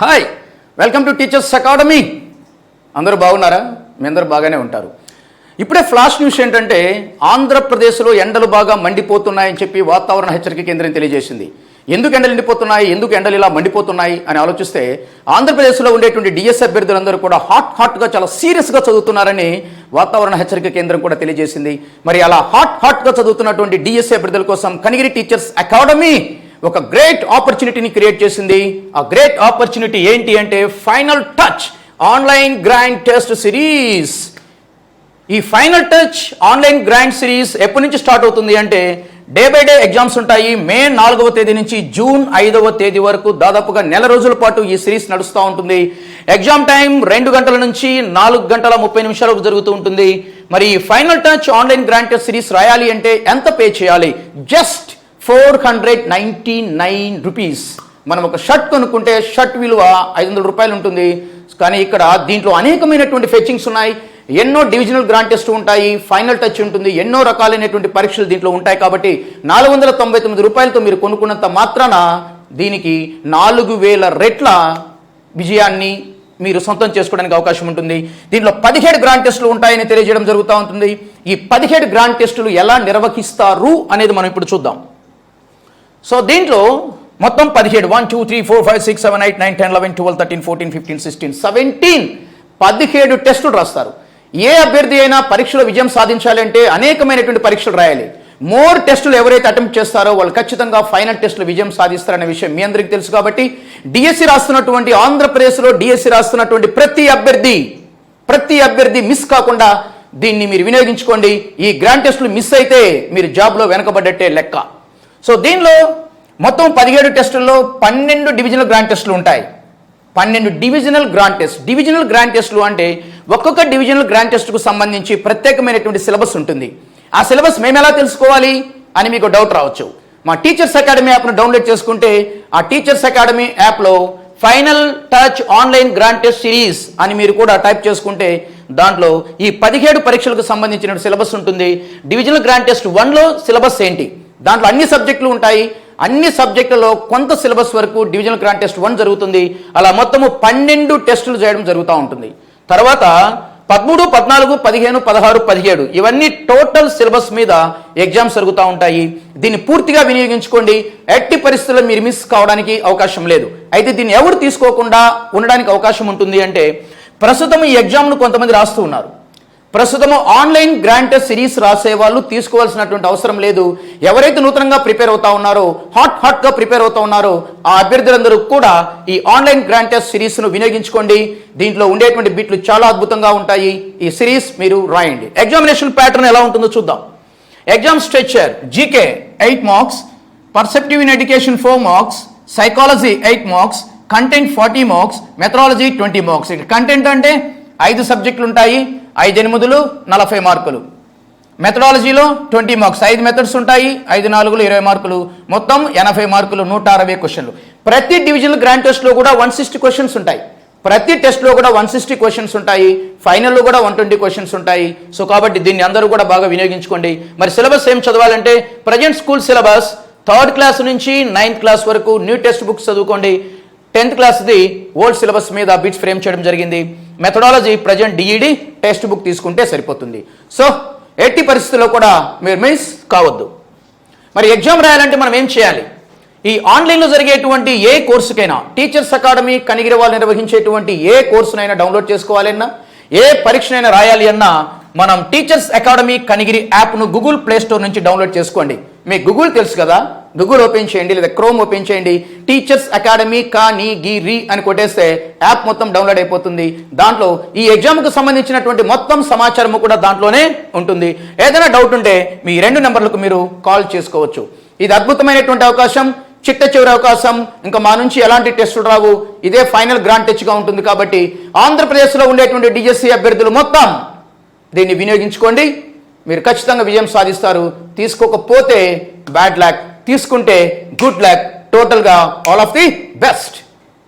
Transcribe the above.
Hi welcome to teachers academy. అందరూ బాగున్నారా? మీ అందరూ బాగానే ఉంటారు. ఇప్పుడే ఫ్లాష్ న్యూస్ ఏంటంటే ఆంధ్రప్రదేశ్లో ఎండలు బాగా మండిపోతున్నాయని చెప్పి వాతావరణ హెచ్చరిక కేంద్రం తెలియజేసింది. ఎందుకు ఎండలు ఎండిపోతున్నాయి ఎందుకు ఎండలు ఇలా మండిపోతున్నాయి? అని ఆలోచిస్తే ఆంధ్రప్రదేశ్లో ఉండేటువంటి డిఎస్ అభ్యర్థులందరూ కూడా హాట్ హాట్గా చాలా సీరియస్గా చదువుతున్నారని వాతావరణ హెచ్చరిక కేంద్రం కూడా తెలియజేసింది. మరి అలా హాట్ హాట్గా చదువుతున్నటువంటి డిఎస్ అభ్యర్థుల కోసం కనిగిరి టీచర్స్ అకాడమీ ఒక గ్రేట్ ఆపర్చునిటీని క్రియేట్ చేసింది. ఆ గ్రేట్ ఆపర్చునిటీ ఏంటి అంటే final touch online grand test series ఈ final touch online grand series ఎప్పటి నుంచి స్టార్ట్ అవుతుంది అంటే డే బై డే ఎగ్జామ్స్ ఉంటాయి. మే నాలుగవ తేదీ నుంచి జూన్ ఐదవ తేదీ వరకు దాదాపుగా నెల రోజుల పాటు ఈ సిరీస్ నడుస్తూ ఉంటుంది. ఎగ్జామ్ టైం రెండు గంటల నుంచి నాలుగు గంటల ముప్పై నిమిషాలకు జరుగుతూ ఉంటుంది. మరి ఈ final touch online grand test series రాయాలి అంటే ఎంత పే చేయాలి? Just four hundred ninety nine rupees. మనం ఒక షర్ట్ కొనుక్కుంటే షర్ట్ విలువ ఐదు వందల రూపాయలు ఉంటుంది. కానీ ఇక్కడ దీంట్లో అనేకమైనటువంటి ఫెచ్చింగ్స్ ఉన్నాయి. ఎన్నో డివిజనల్ గ్రాంట్ టెస్ట్ ఉంటాయి. ఫైనల్ టచ్ ఉంటుంది. ఎన్నో రకాలైనటువంటి పరీక్షలు దీంట్లో ఉంటాయి కాబట్టి నాలుగు వందల తొంభై తొమ్మిది రూపాయలతో మీరు కొనుక్కున్నంత మాత్రాన దీనికి నాలుగు వేల రెట్ల విజయాన్ని మీరు సొంతం చేసుకోవడానికి అవకాశం ఉంటుంది. దీంట్లో పదిహేడు గ్రాంట్ టెస్టులు ఉంటాయని తెలియజేయడం జరుగుతూ ఉంటుంది. ఈ పదిహేడు గ్రాంట్ టెస్టులు ఎలా నిర్వహిస్తారు అనేది మనం ఇప్పుడు చూద్దాం. సో దీంట్లో మొత్తం పదిహేడు one two three four five six seven eight nine ten eleven twelve thirteen fourteen fifteen sixteen seventeen పదిహేడు టెస్టులు రాస్తారు. ఏ అభ్యర్థి అయినా పరీక్షలో విజయం సాధించాలంటే అనేకమైనటువంటి పరీక్షలు రాయాలి. మోర్ టెస్టులు ఎవరైతే అటెంప్ట్ చేస్తారో వాళ్ళు ఖచ్చితంగా ఫైనల్ టెస్టులు విజయం సాధిస్తారనే విషయం మీ అందరికీ తెలుసు కాబట్టి డిఎస్సి రాస్తున్నటువంటి ఆంధ్రప్రదేశ్లో డిఎస్సి రాస్తున్నటువంటి ప్రతి అభ్యర్థి ప్రతి అభ్యర్థి మిస్ కాకుండా దీన్ని మీరు వినియోగించుకోండి. ఈ గ్రాండ్ టెస్టులు మిస్ అయితే మీరు జాబ్లో వెనకబడ్డట్టే లెక్క. సో దీనిలో మొత్తం పదిహేడు టెస్టుల్లో పన్నెండు డివిజనల్ గ్రాండ్ టెస్టులు ఉంటాయి. పన్నెండు divisional grand test divisional grand టెస్టులు అంటే ఒక్కొక్క డివిజనల్ గ్రాండ్ టెస్ట్కు సంబంధించి ప్రత్యేకమైనటువంటి సిలబస్ ఉంటుంది. ఆ సిలబస్ మేము ఎలా తెలుసుకోవాలి అని మీకు డౌట్ రావచ్చు. మా టీచర్స్ అకాడమీ యాప్ను డౌన్లోడ్ చేసుకుంటే ఆ టీచర్స్ అకాడమీ యాప్లో final touch online grand test series అని మీరు కూడా టైప్ చేసుకుంటే దాంట్లో ఈ పదిహేడు పరీక్షలకు సంబంధించిన సిలబస్ ఉంటుంది. డివిజనల్ గ్రాండ్ టెస్ట్ వన్లో సిలబస్ ఏంటి? దాంట్లో అన్ని సబ్జెక్టులు ఉంటాయి. అన్ని సబ్జెక్టులలో కొంత సిలబస్ వరకు డివిజనల్ గ్రాండ్ టెస్ట్ వన్ జరుగుతుంది. అలా మొత్తము పన్నెండు టెస్టులు చేయడం జరుగుతూ ఉంటుంది. తర్వాత పదమూడు పద్నాలుగు పదిహేను పదహారు పదిహేడు ఇవన్నీ టోటల్ సిలబస్ మీద ఎగ్జామ్స్ జరుగుతూ ఉంటాయి. దీన్ని పూర్తిగా వినియోగించుకోండి. ఎట్టి పరిస్థితుల్లో మీరు మిస్ కావడానికి అవకాశం లేదు. అయితే దీన్ని ఎవరు తీసుకోకుండా ఉండడానికి అవకాశం ఉంటుంది అంటే ప్రస్తుతం ఈ ఎగ్జామ్ను కొంతమంది రాస్తూ ఉన్నారు. ప్రస్తుతం ఆన్లైన్ గ్రాంట్ సిరీస్ రాసే వాళ్ళు తీసుకోవాల్సినటువంటి అవసరం లేదు. ఎవరైతే నూతనంగా ప్రిపేర్ అవుతా ఉన్నారో హాట్ హాట్గా ప్రిపేర్ అవుతా ఉన్నారో ఆ అభ్యర్థులందరూ కూడా ఈ ఆన్లైన్ గ్రాంట్ సిరీస్ను సిరీస్ను వినియోగించుకోండి. దీంట్లో ఉండేటువంటి బిట్లు చాలా అద్భుతంగా ఉంటాయి. ఈ సిరీస్ మీరు రాయండి. ఎగ్జామినేషన్ ప్యాటర్న్ ఎలా ఉంటుందో చూద్దాం. Exam structure GK eight marks perspective in education four marks psychology eight marks content forty marks methodology twenty marks content అంటే ఐదు సబ్జెక్టులు ఉంటాయి ఐదు ఎనిమిదిలు నలభై మార్కులు. మెథడాలజీలో ట్వంటీ మార్క్స్. ఐదు మెథడ్స్ ఉంటాయి ఐదు నాలుగులు ఇరవై మార్కులు. మొత్తం ఎనభై మార్కులు నూట అరవై క్వశ్చన్లు ప్రతి డివిజనల్ గ్రాండ్ టెస్ట్లో కూడా వన్ సిక్స్టీ క్వశ్చన్స్ ఉంటాయి. ప్రతి టెస్ట్లో కూడా వన్ సిక్స్టీ క్వశ్చన్స్ ఉంటాయి. ఫైనల్లో కూడా వన్ ట్వంటీ క్వశ్చన్స్ ఉంటాయి. సో కాబట్టి దీన్ని అందరూ కూడా బాగా వినియోగించుకోండి. మరి సిలబస్ ఏం చదవాలంటే present school syllabus third class నుంచి నైన్త్ క్లాస్ వరకు న్యూ టెక్స్ట్ బుక్స్ చదువుకోండి. టెన్త్ క్లాస్ది ఓల్డ్ సిలబస్ మీద బిట్స్ ఫ్రేమ్ చేయడం జరిగింది. Methodology present DEd text book తీసుకుంటే సరిపోతుంది. సో ఎట్టి పరిస్థితుల్లో కూడా మీరు మిస్ కావద్దు. మరి ఎగ్జామ్ రాయాలంటే మనం ఏం చేయాలి? ఈ ఆన్లైన్లో జరిగేటువంటి ఏ కోర్సుకైనా టీచర్స్ అకాడమీ కనిగిరి వాళ్ళు నిర్వహించేటువంటి ఏ కోర్సునైనా డౌన్లోడ్ చేసుకోవాలన్నా ఏ పరీక్షనైనా రాయాలి అన్నా మనం టీచర్స్ అకాడమీ కనిగిరి యాప్ను గూగుల్ ప్లే స్టోర్ నుంచి డౌన్లోడ్ చేసుకోండి. మీకు గూగుల్ తెలుసు కదా? గూగుల్ ఓపెన్ చేయండి లేదా క్రోమ్ ఓపెన్ చేయండి. టీచర్స్ అకాడమీ కానీ గీ రీ అని కొట్టేస్తే యాప్ మొత్తం డౌన్లోడ్ అయిపోతుంది. దాంట్లో ఈ ఎగ్జామ్కు సంబంధించినటువంటి మొత్తం సమాచారం కూడా దాంట్లోనే ఉంటుంది. ఏదైనా డౌట్ ఉంటే మీ రెండు నెంబర్లకు మీరు కాల్ చేసుకోవచ్చు. ఇది అద్భుతమైనటువంటి అవకాశం చిట్ట చివరి అవకాశం. ఇంకా మా నుంచి ఎలాంటి టెస్టులు రావు? ఇదే ఫైనల్ గ్రాంట్ టెచ్గా ఉంటుంది కాబట్టి ఆంధ్రప్రదేశ్లో ఉండేటువంటి డిఎస్సి అభ్యర్థులు మొత్తం దీన్ని వినియోగించుకోండి. మీరు ఖచ్చితంగా విజయం సాధిస్తారు. తీసుకోకపోతే బ్యాడ్ ల్యాక్ తీసుకుంటే గుడ్ ల్యాక్ టోటల్గా ఆల్ ఆఫ్ ది బెస్ట్